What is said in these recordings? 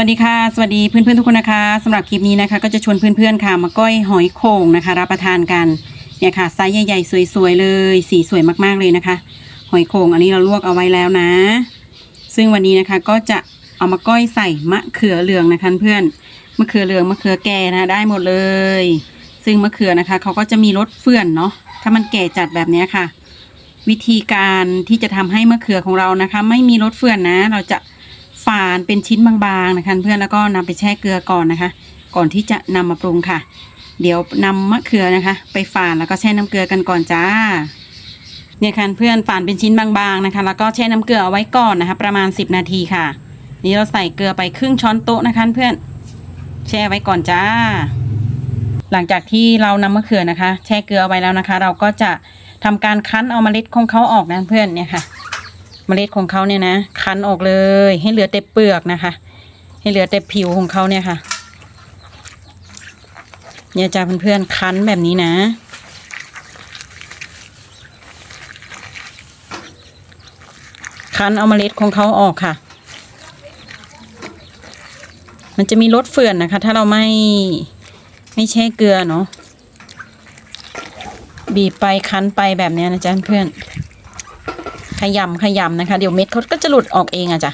วัสดีค่ะ สวัสดีเพื่อนๆทุกคนนะคะสำหรับคลิปนี้นะคะ ก็จะชวนเพื่อนๆค่ะมาก้อยหอยโข่งนะคะ รับประทานกันเนี่ยค่ะไซส์ใหญ่ๆสวยๆเลย สีสวยมากๆเลยนะคะ หอยโข่งอันนี้เราลวกเอาไว้แล้วนะ ซึ่งวันนี้นะคะก็จะเอามาก้อยใส่มะเขือเหลืองนะคะเพื่อนมะเขือเหลืองมะเขือแก่นะได้หมดเลย ซึ่งมะเขือนะคะเขาก็จะมีรสเฟื่อนเนาะถ้ามันแก่จัดแบบนี้ค่ะ วิธีการที่จะทำให้มะเขือของเรานะคะ ไม่มีรสเฟื่อนนะ เราจะ ฝานเป็นชิ้นบางๆนะคะเพื่อนแล้วก็นำไปแช่เกลือก่อนนะคะ ก่อนที่จะนำมาปรุงค่ะ เดี๋ยวนำมะเขือนะคะ ไปฝานแล้วก็แช่น้ำเกลือกันก่อนจ้าเนี่ยค่ะเพื่อนฝานเป็นชิ้นบางๆนะคะ แล้วก็แช่น้ำเกลือเอาไว้ก่อนนะคะ ประมาณ 10 นาทีค่ะ นี่เราใส่เกลือไปครึ่งช้อนโต๊ะนะคะเพื่อนแช่ไว้ก่อนจ้า หลังจากที่เรานำมะเขือนะคะ แช่เกลือเอาไว้แล้วนะคะ เราก็จะทำการคั้นเอาเมล็ดของเขาออกนะเพื่อนเนี่ยค่ะ เมล็ดของเขาเนี่ยนะคั้นออกเลย ให้เหลือแต่เปลือกนะคะ ให้เหลือแต่ผิวของเขาเนี่ยค่ะเนี่ยจ้าเพื่อนๆคั้นแบบนี้นะคั้นเอาเมล็ดของเขาออกค่ะ มันจะมีรสเฟื่อนนะคะ ถ้าเราไม่ไม่แช่เกลือเนาะบีบไปคั้นไปแบบนี้นะจ๊ะเพื่อน ขยำขยำนะคะ เดี๋ยวเม็ดเขาก็จะหลุดออกเองอะจ้ะ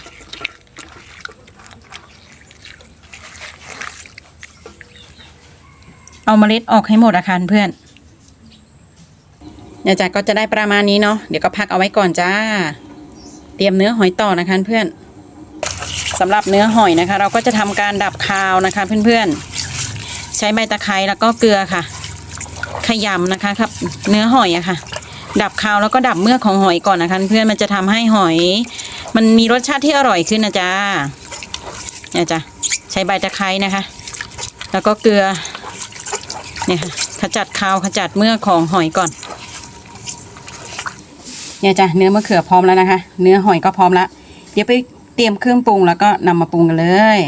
เอาเมล็ดออกให้หมดอะค่ะเพื่อนเนี่ยจ้ะก็จะได้ประมาณนี้เนาะเดี๋ยวก็พักเอาไว้ก่อนจ้า เตรียมเนื้อหอยต่อนะคะเพื่อนสำหรับเนื้อหอยนะคะ เราก็จะทำการดับคาวนะคะเพื่อนๆใช้ใบตะไคร้แล้วก็เกลือค่ะ ขยำนะคะครับ เนื้อหอยอะค่ะ ดับคาวแล้วก็ดับเมือกของหอยก่อนนะคะเพื่อนมันจะทำให้หอย มันมีรสชาติที่อร่อยขึ้นนะจ๊ะเนี่ยจ้ะใช้ใบตะไคร้นะคะ แล้วก็เกลือเนี่ยค่ะขจัดคาวขจัดเมือกของหอยก่อน เนี่ยจ้ะเนื้อมะเขือพร้อมแล้วนะคะ เนื้อหอยก็พร้อมแล้วเดี๋ยวไปเตรียมเครื่องปรุงแล้วก็นำมาปรุงกันเลย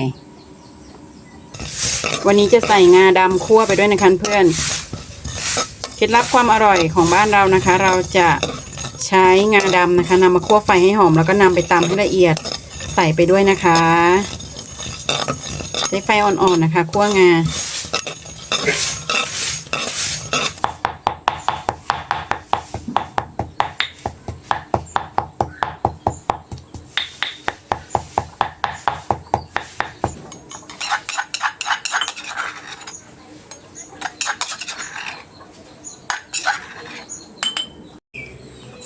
วันนี้จะใส่งาดำคั่วไปด้วยนะคะเพื่อน เคล็ดลับความอร่อยของบ้านเรานะคะ เราจะใช้งาดำนะคะนำมาคั่วไฟให้หอม แล้วก็นำไปตำให้ละเอียดใส่ไปด้วยนะคะ ใช้ไฟอ่อนๆนะคะ คั่วงา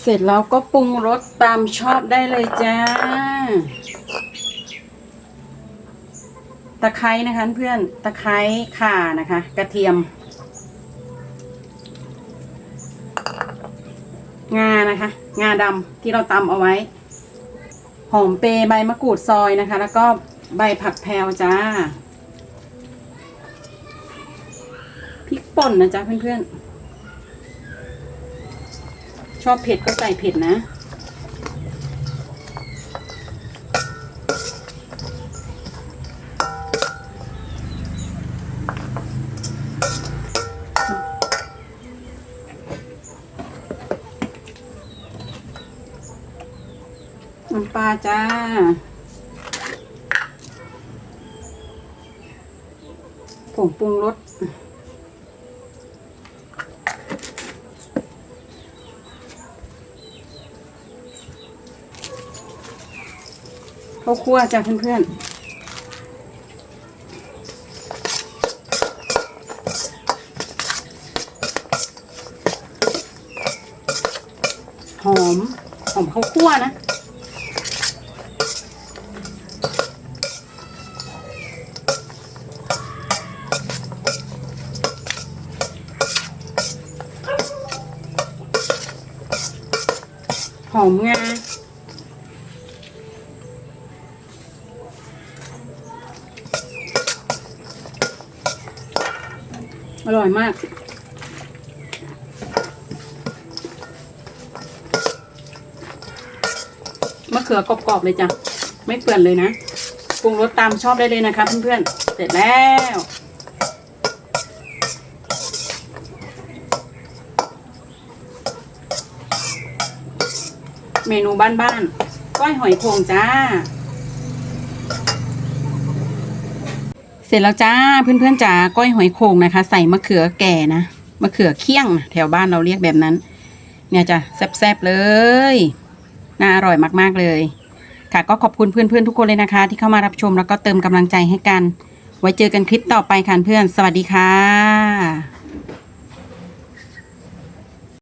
เสร็จแล้วก็ปรุงรสตามชอบได้เลยจ้า ตะไคร้นะคะเพื่อน ตะไคร้ข่านะคะ กระเทียม งานะคะ งาดำที่เราตำเอาไว้ หอมเปรย์ใบมะกรูดซอยนะคะ แล้วก็ใบผักแพรวจ้า พริกป่นนะจ๊ะเพื่อนๆ ชอบเผ็ดก็ใส่เผ็ดนะน้ำปลาจ้า ผงปรุงรส ข้าวคั่วจ้ะเพื่อนๆ หอม หอมข้าวคั่วนะหอมงา ร่อยมากมะเขือกรอบๆเลยจ้ะ ไม่เปื่อนเลยนะปรุงรสตามชอบได้เลยนะคะเพื่อนๆ เสร็จแล้วเมนูบ้านๆ ก้อยหอยโข่งจ้า เสร็จแล้วจ้าเพื่อนๆจ๋าก้อยหอยโข่งนะคะ ใส่มะเขือแก่นะมะเขือเคี่ยง แถวบ้านเราเรียกแบบนั้น เนี่ยจ้ะแซ่บๆเลยน่าอร่อยมากๆเลย ค่ะก็ขอบคุณเพื่อนๆทุกคนเลยนะคะ ที่เข้ามารับชมแล้วก็เติมกำลังใจให้กัน ไว้เจอกันคลิปต่อไปค่ะเพื่อน สวัสดีค่ะ